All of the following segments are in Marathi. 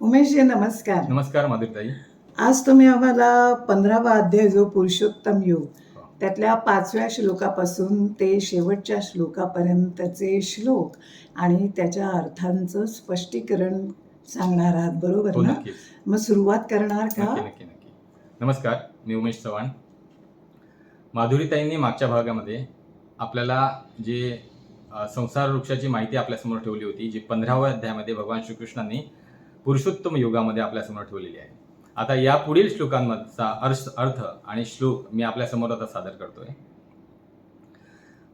उमेशजी नमस्कार. नमस्कार माधुरीताई. आज तुम्ही आम्हाला पंधरावा अध्याय जो पुरुषोत्तम योग त्यातल्या पाचव्या श्लोकापासून ते शेवटच्या श्लोकापर्यंतचे श्लोक आणि त्याच्या अर्थांचं स्पष्टीकरण सांगणार आहात बरोबर हो ना? नक्कीच. मग सुरुवात करणार का? नक्की नक्की नक्की. नमस्कार मी उमेश चव्हाण. माधुरीताईंनी मागच्या भागामध्ये आपल्याला जे अ, संसार वृक्षाची माहिती आपल्यासमोर ठेवली होती जी पंधराव्या अध्यायामध्ये भगवान श्रीकृष्णांनी पुरुषोत्तम योगामध्ये आपल्यासमोर ठेवलेली आहे. आता या पुढील श्लोकांमधचा अर्थ अर्थ आणि श्लोक मी आपल्यासमोर आता सादर करतोय.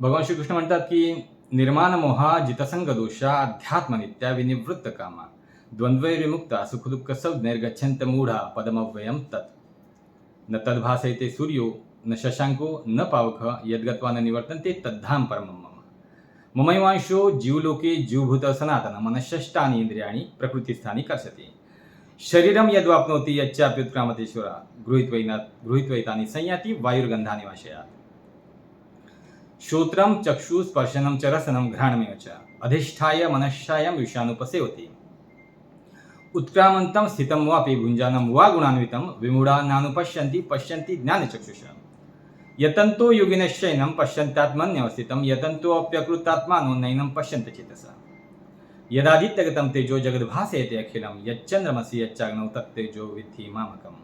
भगवान श्रीकृष्ण म्हणतात की निर्माण मोहा जितसंग दोषा अध्यात्मनित्या विनिवृत्त कामा. द्वंद्वैर्विमुक्त सुखदुःख निर्गच्छंत मूढा पदमव्ययम तत्. न तद्भासयते सूर्यो न शशांको न पावख यद्गत्वा न निवर्तन्ते तद्धाम परमम ममैवांशो जीवलोके जीवभूत सनातन मनःष्टानि इंद्रियाणी प्रकृतीस्थानी कर्षते। शरीरं यद्वाप्नोति यच्चाप्युत्क्रामतेश्वरा गृहीत्वैना गृहीत्वैतानि संयाति वायुर्गन्धानि वाशयात्। श्रोत्रं चक्षु स्पर्शनं च रसनम घ्राणमेव च अधिष्ठाय मनश्चायं विषानुपसेवते उत्क्रामन्तं स्थितं वापि भुञ्जानं वा गुणान्वितं विमूढा नानुपश्यन्ति पश्यन्ति ज्ञानचक्षुषा यतन्तो योगिनश्चैनं पश्यन्त्यात्मन्यवस्थितं यतन्तोऽप्यकृतात्मानो नैनं पश्यन्त चेतसा। यदादित्यगतं तेजो जगद्भासयते अखिलं यच्चन्द्रमसि यच्चाग्नौ तत्तेजो विद्धि मामकम्।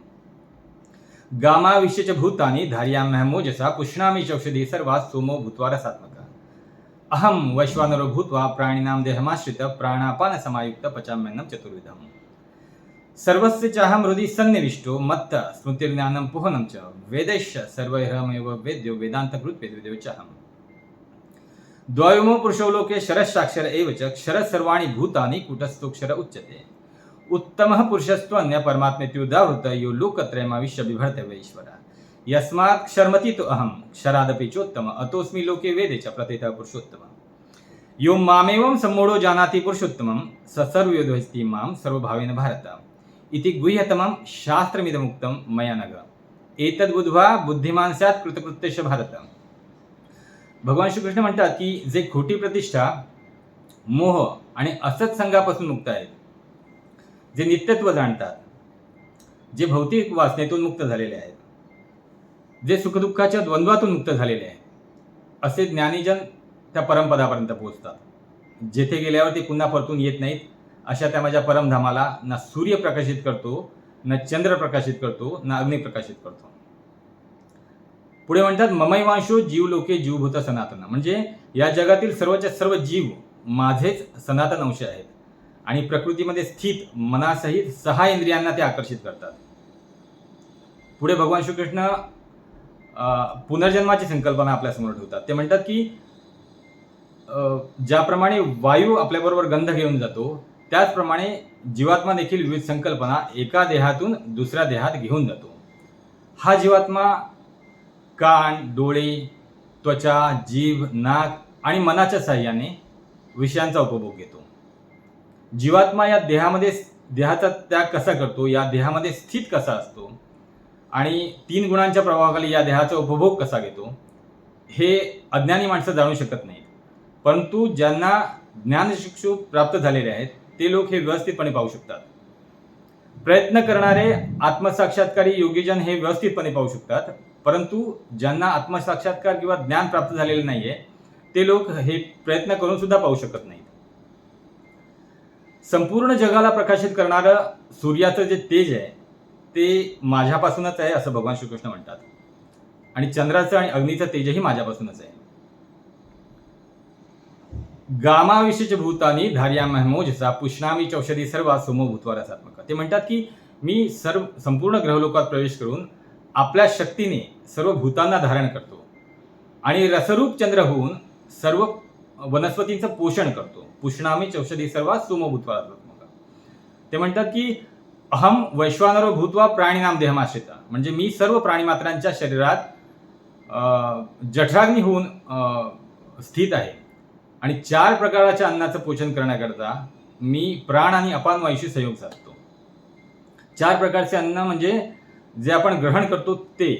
गामाविश्य च भूतानि धार्याम्यहमोजसा पुष्णामि चौषधि सर्वा सोमो भूत्वा रसात्मक। अहं वैश्वानरो भूत्वा प्राणिनां देहमाश्रित प्राणापानसमायुक्त पचाम्यन्नं चतुर्विधम्। सर्वस्य चाहं हृदि सन्निविष्टो मत्त स्मृतिर्ज्ञानं पुहनं च वेदैश्च सर्वैरहमेव वेद्यो वेदान्तकृत्वेद्विदेव चाहम् द्वयोमो पुरुषो लोके शरशाक्षर एव च क्षरसर्वाणि भूतानि कुटस्थोक्षर उच्यते। उत्तमः पुरुषस्तु परमात्मेत्युदावृत यो लोकत्रयमाविश्य बिभर्ते वै यस्मात् क्षर्मति तु अहं क्षरादपि चोत्तम अतोऽस्मि लोके वेदे च प्रथितः पुरुषोत्तमः यो मामेवं सम्मूढो जानाति पुरुषोत्तमं स सर्वयोधस्ति मां सर्वभावेन भारत इति गुह्यतमं शास्त्रमिदमुक्तं मया नग एतद्बुद्ध्वा बुद्धिमान स्यात् कृतकृत्यश भारत भगवान श्रीकृष्ण म्हणतात की जे खोटी प्रतिष्ठा मोह आणि असत संघापासून मुक्त आहेत जे नित्यत्व जाणतात जे भौतिक वासनेतून मुक्त झालेले आहेत जे सुखदुःखाच्या द्वंद्वातून मुक्त झालेले आहेत असे ज्ञानीजन त्या परमपदापर्यंत पोहोचतात. जेथे गेल्यावर ते पुन्हा परतून येत नाहीत अशा त्या माझ्या परमधामाला ना सूर्य प्रकाशित करतो ना चंद्र प्रकाशित करतो ना अग्नी प्रकाशित करतो. पुढे म्हणतात ममैवांशो जीव लोके जीवभूत सनातन. म्हणजे या जगातील सर्वच्या सर्व जीव माझेच सनातन अंश आहेत. आणि प्रकृतीमध्ये स्थित मनासहित सहा इंद्रियांना ते आकर्षित करतात. पुढे भगवान श्रीकृष्ण अं, पुनर्जन्माची संकल्पना आपल्यासमोर ठेवतात. ते म्हणतात की ज्याप्रमाणे वायू आपल्याबरोबर गंध घेऊन जातो त्याचप्रमाणे जीवात्मा देखील विविध संकल्पना एका देहातून दुसऱ्या देहात घेऊन जातो. हा जीवात्मा कान डोळे त्वचा जीभ नाक आणि मनाच्या साह्याने विषयांचा उपभोग घेतो. जीवात्मा या देहामध्ये देहाचा त्याग कसा करतो? या देहामध्ये स्थित कसा असतो? आणि तीन गुणांच्या प्रभावाखाली या देहाचा उपभोग कसा घेतो? हे अज्ञानी माणसं जाणू शकत नाहीत. परंतु ज्यांना ज्ञानशिक्षू प्राप्त झालेले आहेत ते लोक हे व्यवस्थितपणे पाहू शकतात. प्रयत्न करणारे आत्मसाक्षात्कारी योगीजन हे व्यवस्थितपणे पाहू शकतात. परंतु ज्यांना आत्मसाक्षात्कार किंवा ज्ञान प्राप्त झालेलं नाहीये ते लोक हे प्रयत्न करून सुद्धा पाहू शकत नाहीत. संपूर्ण जगाला प्रकाशित करणारं सूर्याचं जे तेज आहे ते माझ्यापासूनच आहे असं भगवान श्रीकृष्ण म्हणतात. आणि चंद्राचं आणि अग्नीचं तेजही माझ्यापासूनच आहे. गामाविषयीचे भूतानी धार्यामोजसा पुष्णामी चौषधी सर्व सोमो भूतवारासात्मक ते म्हणतात की मी सर्व संपूर्ण ग्रहलोकात प्रवेश करून आपल्या शक्तीने सर्व भूतांना धारण करतो. आणि रसरूप चंद्र होऊन सर्व वनस्पतींचं पोषण करतो. पुष्णामी चौषधी सर्व सोमो भूतवारात्मक ते म्हणतात की अहम वैश्वानरो भूतवा प्राणीनाम देहमाश्रिता म्हणजे मी सर्व प्राणीमात्रांच्या शरीरात जठराग्नी होऊन स्थित आहे. आणि चार प्रकारच्या अन्नाचं पोषण करण्याकरता मी प्राण आणि अपान संयोग सहयोग साधतो. चार प्रकारचे अन्न म्हणजे जे आपण ग्रहण करतो ते.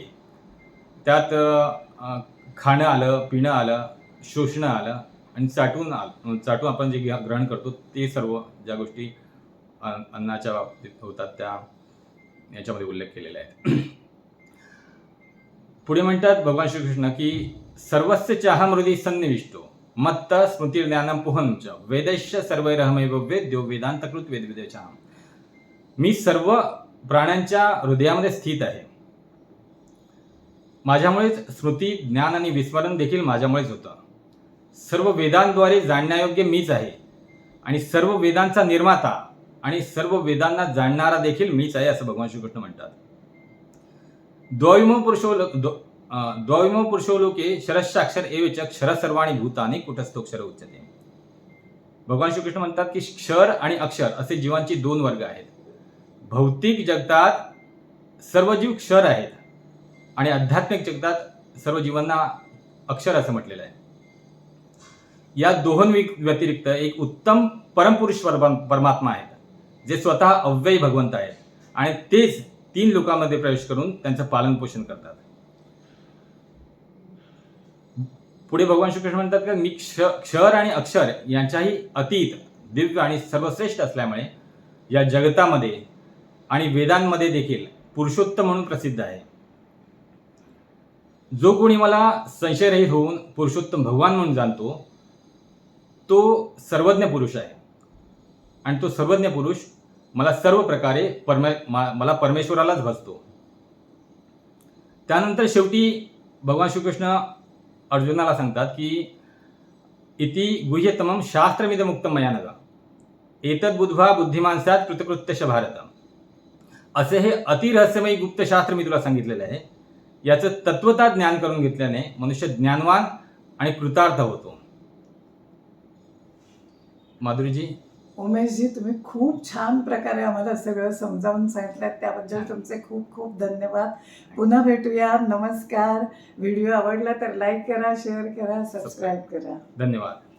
त्यात खाणं आलं पिणं आलं शोषणं आलं आणि चाटून आलं चाटून आपण जे ग्रहण करतो ते सर्व ज्या गोष्टी अन्नाच्या बाबतीत होतात त्या याच्यामध्ये उल्लेख केलेला आहे पुढे म्हणतात भगवान श्रीकृष्ण की सर्वस्य चाहमृदी सन्निविष्टो. मत्त स्मृती ज्ञानम पुहं च वेदैश्य सर्वैरहमैव वेद्यो वेदांतकृत वेदविदेचाम मी सर्व प्राण्यांच्या हृदयामध्ये स्थित आहे। माझ्यामुळेच स्मृती ज्ञान आणि विस्मरण देखील माझ्यामुळेच होतं। सर्व वेदांद्वारे जाणण्यायोग्य मीच आहे आणि सर्व वेदांचा निर्माता आणि सर्व वेदांना जाणणारा देखील मीच आहे असं भगवान श्रीकृष्ण म्हणतात। द्वैमो पुरुषो लो- पुरुषो लोके शरशाक्षर एवच क्षर सर्वाणी भूताने कुटस्थोक्षर उच्चते भगवान श्रीकृष्ण म्हणतात की क्षर आणि अक्षर असे जीवांची दोन वर्ग आहेत. भौतिक जगतात सर्व जीव क्षर आहेत आणि आध्यात्मिक जगतात सर्व जीवांना अक्षर असं म्हटलेलं आहे. या दोन व्यतिरिक्त एक उत्तम परमपुरुष परमात्मा आहेत जे स्वतः अव्ययी भगवंत आहेत आणि तेच तीन लोकांमध्ये प्रवेश करून त्यांचं पालन पोषण करतात. पुढे भगवान श्रीकृष्ण म्हणतात की मी क्ष क्षर आणि अक्षर यांच्याही अतीत दिव्य आणि सर्वश्रेष्ठ असल्यामुळे या जगतामध्ये आणि वेदांमध्ये देखील पुरुषोत्तम म्हणून प्रसिद्ध आहे. जो कोणी मला संशयरहित होऊन पुरुषोत्तम भगवान म्हणून जाणतो तो सर्वज्ञ पुरुष आहे. आणि तो सर्वज्ञ पुरुष मला सर्व प्रकारे परमे मला परमेश्वरालाच भजतो. त्यानंतर शेवटी भगवान श्रीकृष्ण अर्जुनाला सांगतात की इति गुह्यतम शास्त्रमिदमुक्तम मया नगा एतद बुद्ध्वा बुद्धिमान कृतकृत्यश भारत असे हे अतिरहस्यमयी गुप्त शास्त्र मी तुला सांगितलेलं आहे। याचं तत्वता ज्ञान करून घेतल्याने मनुष्य ज्ञानवान आणि कृतार्थ होतो। माधुरीजी उमेशजी तुम्ही खूप छान प्रकारे आम्हाला सगळं समजावून सांगितलं त्याबद्दल तुमचे खूप खूप धन्यवाद. पुन्हा भेटूया. नमस्कार. व्हिडिओ आवडला तर लाईक करा शेअर करा सबस्क्राईब करा. धन्यवाद धन्यवाद.